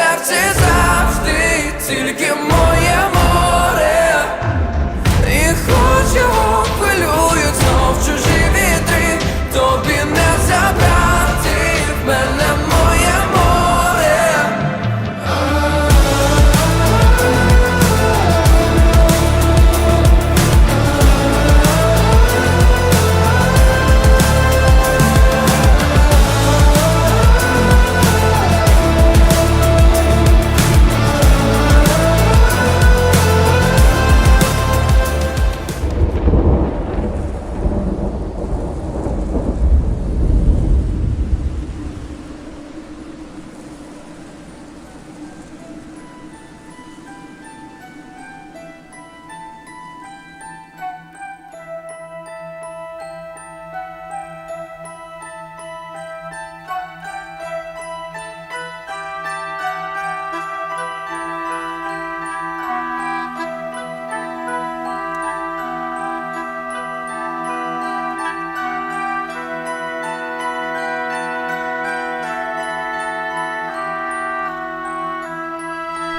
Серці завжди тільки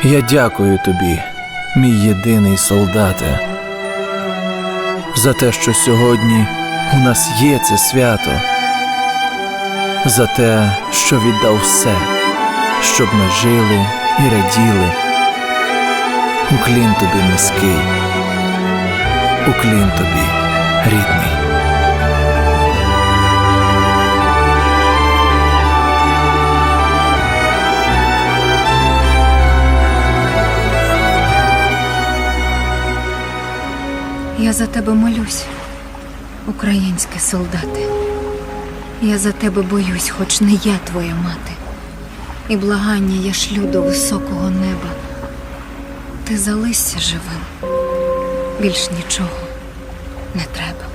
Я дякую тобі, мій єдиний солдате, за те, що сьогодні у нас є це свято, за те, що віддав все, щоб ми жили і раділи. Уклін тобі низький, уклін тобі рідний. За тебе молюсь, українські солдати. Я за тебе боюсь, хоч не я твоя мати. І благання я шлю до високого неба. Ти залишся живим, більш нічого не треба.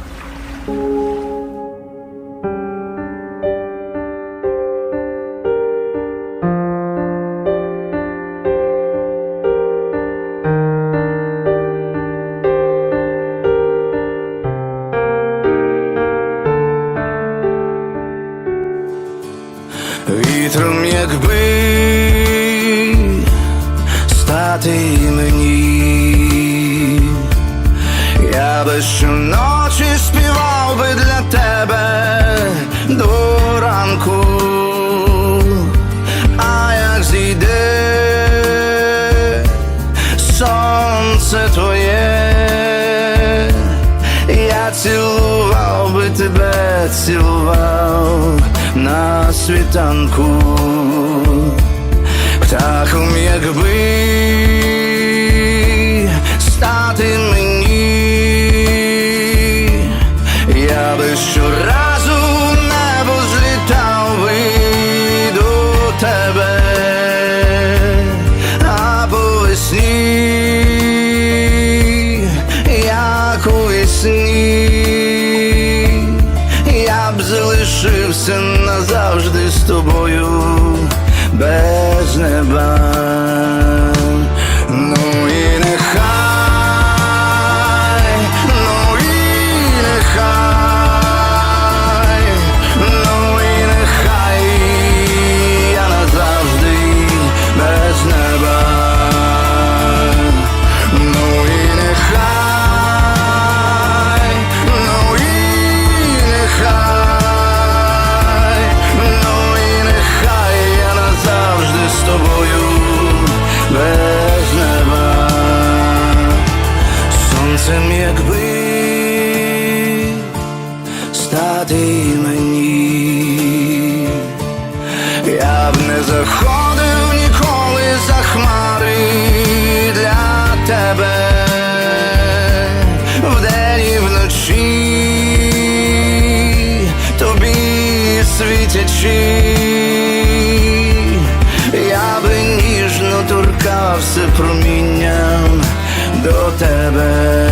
Цілував на світанку, птахом, якби in Я б не заходив ніколи за хмари для тебе вдень і вночі тобі світячи, я би ніжно торкався промінням до тебе.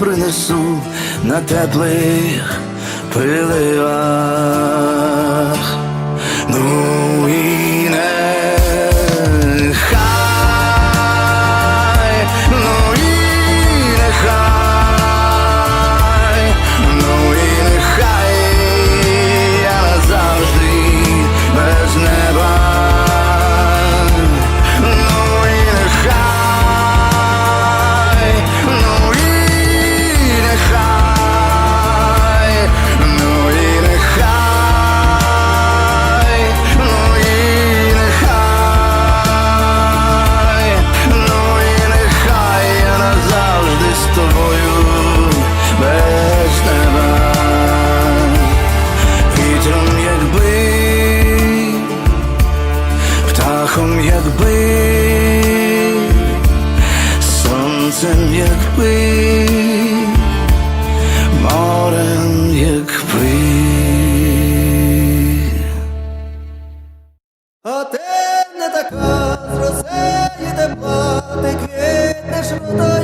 принесу на теплих приливах. Ну і не Сміхом, якби сонцем, якби морем, якби. А ти не така з росеї тепла, ти квітнеш водою